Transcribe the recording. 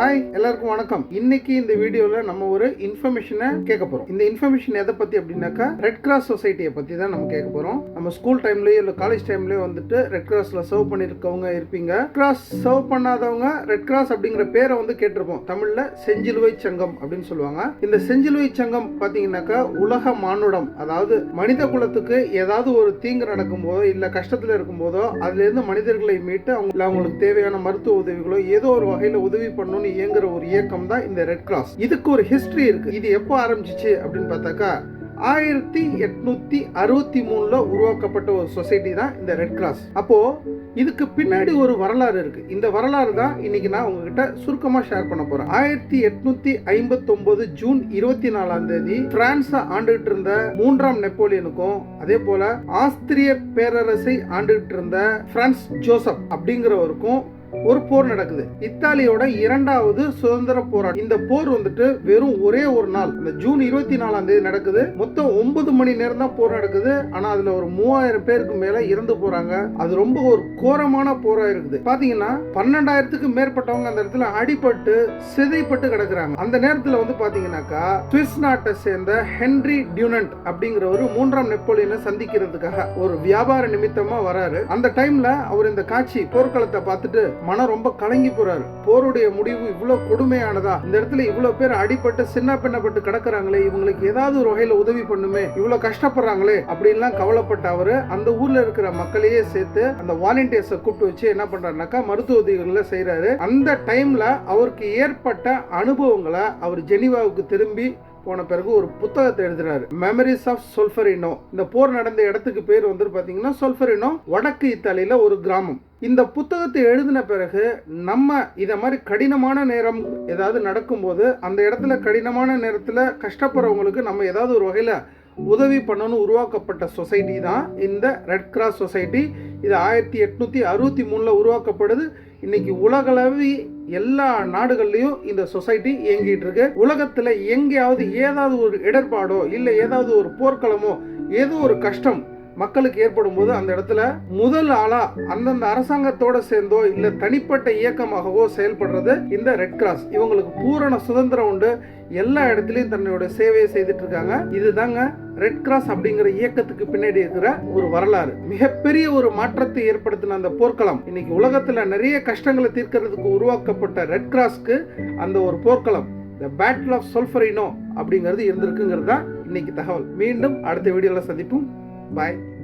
Hi எல்லாருக்கும் வணக்கம். இன்னைக்கு இந்த வீடியோல நம்ம ஒரு இன்ஃபர்மேஷனை கேட்க போறோம். இந்த இன்ஃபர்மேஷன் எதை பத்தி அப்படின்னாக்கா ரெட் கிராஸ் சொசைட்டியை பத்தி தான் நம்ம கேட்க போறோம். நம்ம ஸ்கூல் டைம்லயோ இல்ல காலேஜ் டைம்லயோ வந்துட்டு ரெட் கிராஸ்ல சர்வ் பண்ணிருக்கவங்க இருப்பீங்க. கிராஸ் சர்வ் பண்ணாதவங்க ரெட் கிராஸ் அப்படிங்கிற பேரை வந்து கேட்டிருப்போம். தமிழ்ல செஞ்சிலுவை சங்கம் அப்படின்னு சொல்லுவாங்க. இந்த செஞ்சிலுவை சங்கம் பாத்தீங்கன்னாக்கா உலக மானுடம் அதாவது மனித குலத்துக்கு ஏதாவது ஒரு தீங்கு நடக்கும் போதோ இல்ல கஷ்டத்துல இருக்கும் போதோ அதுல இருந்து மனிதர்களை மீட்டு அவங்க அவங்களுக்கு தேவையான மருத்துவ உதவிகளோ ஏதோ ஒரு வகையில உதவி பண்ணணும்னு இயங்குற ஒரு இயக்கம் தான் இந்த ரெட் கிராஸ் இதுக்கு ஒரு ஹிஸ்டரி இருக்கு. இது எப்போ ஆரம்பிச்சிச்சு அப்படின்னு பார்த்தாக்கா ஆயிரத்தி எட்நூத்தி அறுபத்தி மூணுல உருவாக்கப்பட்ட ஒரு சொசைட்டி தான் இந்த ரெட் கிராஸ் அப்போ இதுக்கு பின்னாடி ஒரு வரலாறு இருக்கு. இந்த வரலாறு தான் இன்னைக்கு நான் உங்ககிட்ட சுருக்கமா ஷேர் பண்ண போறேன். ஆயிரத்தி எட்நூத்தி ஐம்பத்தி ஒன்பது ஜூன் இருபத்தி நாலாம் தேதி பிரான்ஸ ஆண்டுகிட்டு இருந்த மூன்றாம் நெப்போலியனுக்கும் அதே போல ஆஸ்திரிய பேரரசை ஆண்டுகிட்டு இருந்த பிரான்ஸ் ஜோசப் அப்படிங்கிறவருக்கும் ஒரு போர் நடக்குது. இத்தாலியோட இரண்டாவது சுதந்திர போராட்டம். இந்த போர் வந்துட்டு வெறும் ஒரே ஒரு நாள். இந்த ஜூன் இருபத்தி நாலாம் தேதி நடக்குது. மொத்தம் ஒன்பது மணி நேரம் தான் போர் நடக்குது. ஆனா அதுல ஒரு மூவாயிரம் பேருக்கு மேல இறந்து போறாங்க. அது ரொம்ப ஒரு கோரமான போரா இருக்குது. பாத்தீங்கன்னா பன்னெண்டாயிரத்துக்கு மேற்பட்டவங்க அந்த இடத்துல அடிபட்டு சிதைப்பட்டு கிடக்குறாங்க. அந்த நேரத்துல வந்து பாத்தீங்கன்னாக்கா சுவிஸ் நாட்டை சேர்ந்த ஹென்ரி டியூனன்ட் அப்படிங்கிறவர் மூன்றாம் நெப்போலியனை சந்திக்கிறதுக்காக ஒரு வியாபார நிமித்தமா வராரு. அந்த டைம்ல அவர் இந்த காட்சி போர்க்களத்தை பார்த்துட்டு மனம் ரொம்ப கலங்கி போறாரு. போருடைய முடிவு இவ்வளவு கொடுமையானதா? இந்த இடத்துல இவ்வளவு பேர் அடிபட்டு சின்ன பின்னப்பட்டு கிடக்குறாங்களே இவங்களுக்கு ஏதாவது ஒரு வகையில உதவி பண்ணுமே இவ்வளவு கஷ்டப்படுறாங்களே அப்படின்லாம் கவலைப்பட்ட அவரு அந்த ஊர்ல இருக்கிற மக்களையே சேர்த்து அந்த வாலண்டியர்ஸை கூப்பிட்டு வச்சு என்ன பண்றாருனாக்கா மருத்துவ உதவிகள்ல செய்யறாரு அந்த டைம்ல அவருக்கு ஏற்பட்ட அனுபவங்களை அவர் ஜெனிவாவுக்கு திரும்பி போன பிறகு ஒரு புத்தகத்தை எழுதுறாரு. மெமரிஸ் ஆஃப் சொல்ஃபரினோ இந்த போர் நடந்த இடத்துக்கு பேர் வந்து பாத்தீங்கன்னா சொல்ஃபரினோ வடக்கு இத்தாலியில ஒரு கிராமம். இந்த புத்தகத்தை எழுதின பிறகு நம்ம இதை மாதிரி கடினமான நேரம் ஏதாவது நடக்கும்போது அந்த இடத்துல கடினமான நேரத்தில் கஷ்டப்படுறவங்களுக்கு நம்ம ஏதாவது ஒரு வகையில் உதவி பண்ணணும்னு உருவாக்கப்பட்ட சொசைட்டி தான் இந்த ரெட் கிராஸ் சொசைட்டி. இது ஆயிரத்தி எட்நூற்றி அறுபத்தி மூணில் உருவாக்கப்படுது. இன்னைக்கு உலகளவி எல்லா நாடுகள்லையும் இந்த சொசைட்டி இயங்கிட்டு இருக்கு. உலகத்தில் எங்கேயாவது ஏதாவது ஒரு இடர்பாடோ இல்லை ஏதாவது ஒரு போர்க்களமோ ஏதோ ஒரு கஷ்டம் மக்களுக்கு ஏற்படும் போது அந்த இடத்துல முதல் ஆளா அந்தந்த அரசாங்கத்தோட சேர்ந்தோ இல்ல தனிப்பட்ட இயக்கமாகவோ செயல்படுறது இந்த ரெட் கிராஸ் இவங்களுக்கு பூரண சுதந்திரம் உண்டு. எல்லா இடத்துலயும் தன்னோட சேவையை செய்துட்டு இருக்காங்க. இதுதாங்க ரெட் கிராஸ் அப்படிங்கிற இயக்கத்துக்கு பின்னாடி இருக்கிற ஒரு வரலாறு. மிகப்பெரிய ஒரு மாற்றத்தை ஏற்படுத்தின அந்த போர்க்களம். இன்னைக்கு உலகத்துல நிறைய கஷ்டங்களை தீர்க்கிறதுக்கு உருவாக்கப்பட்ட ரெட் கிராஸ்க்கு அந்த ஒரு போர்க்களம். த பேட்டில் ஆஃப் சொல்ஃபரினோ அப்படிங்கிறது இருந்திருக்குங்கிறது தான் இன்னைக்கு தகவல். மீண்டும் அடுத்த வீடியோவில் சந்திப்போம். Bye.